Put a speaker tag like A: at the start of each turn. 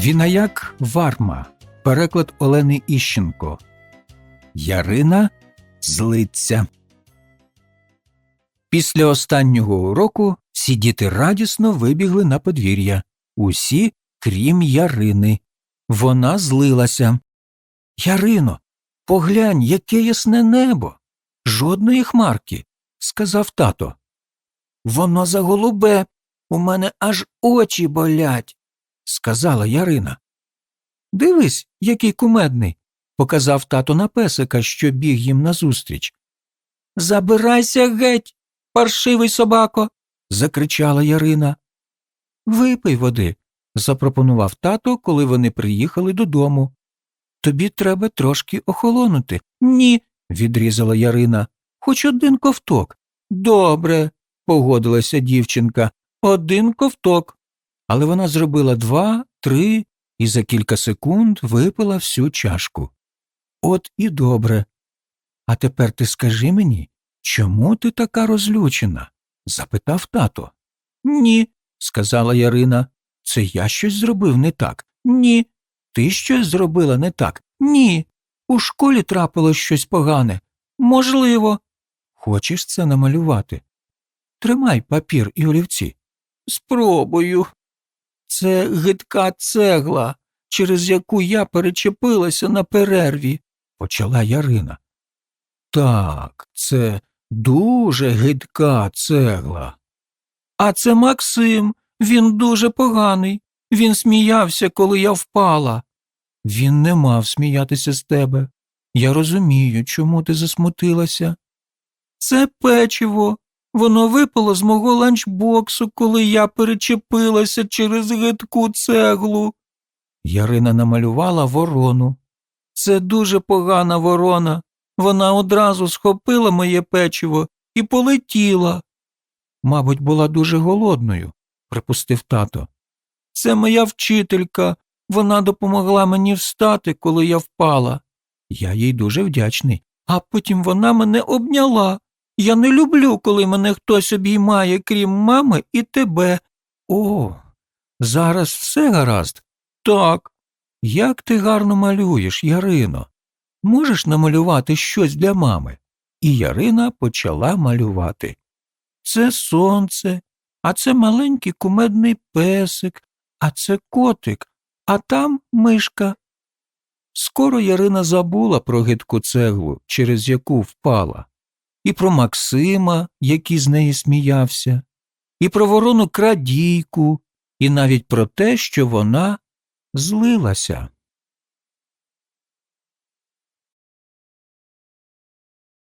A: Вінаяк Варма. Переклад Олени Іщенко. Ярина злиться. Після останнього уроку всі діти радісно вибігли на подвір'я. Усі, крім Ярини. Вона злилася. Ярино, поглянь, яке ясне небо. Жодної хмарки, сказав тато. Воно заголубе, у мене аж очі болять, сказала Ярина. Дивись, який кумедний, показав тато на песика, що біг їм назустріч. Забирайся геть, паршивий собако. закричала Ярина. Випий води, запропонував тато, коли вони приїхали додому. Тобі треба трошки охолонути. Ні, відрізала Ярина. Хоч один ковток. Добре, погодилася дівчинка. Один ковток. Але вона зробила два, три і за кілька секунд випила всю чашку. От і добре. А тепер ти скажи мені, чому ти така розлючена? запитав тато. Ні, сказала Ярина. Це я щось зробив не так. Ні. Ти щось зробила не так? Ні. У школі трапилось щось погане. Можливо. Хочеш це намалювати? Тримай папір і олівці. Спробую. Це гидка цегла, через яку я перечепилася на перерві, почала Ярина. Так, це дуже гидка цегла. А це Максим, він дуже поганий. Він сміявся, коли я впала. Він не мав сміятися з тебе. Я розумію, чому ти засмутилася. Це печиво. Воно випало з мого ланчбоксу, коли я перечепилася через гидку цеглу. Ярина намалювала ворону. Це дуже погана ворона. Вона одразу схопила моє печиво і полетіла. Мабуть, була дуже голодною, припустив тато. Це моя вчителька. Вона допомогла мені встати, коли я впала. Я їй дуже вдячний. А потім вона мене обняла. Я не люблю, коли мене хтось обіймає, крім мами і тебе. О, зараз все гаразд? Так. Як ти гарно малюєш, Ярино. Можеш намалювати щось для мами? І Ярина почала малювати. Це сонце, а це маленький кумедний песик, а це котик, а там мишка. Скоро Ярина забула про гидку цеглу, через яку впала, і про Максима, який з неї сміявся, і про ворону крадійку, і навіть про те, що вона злилася.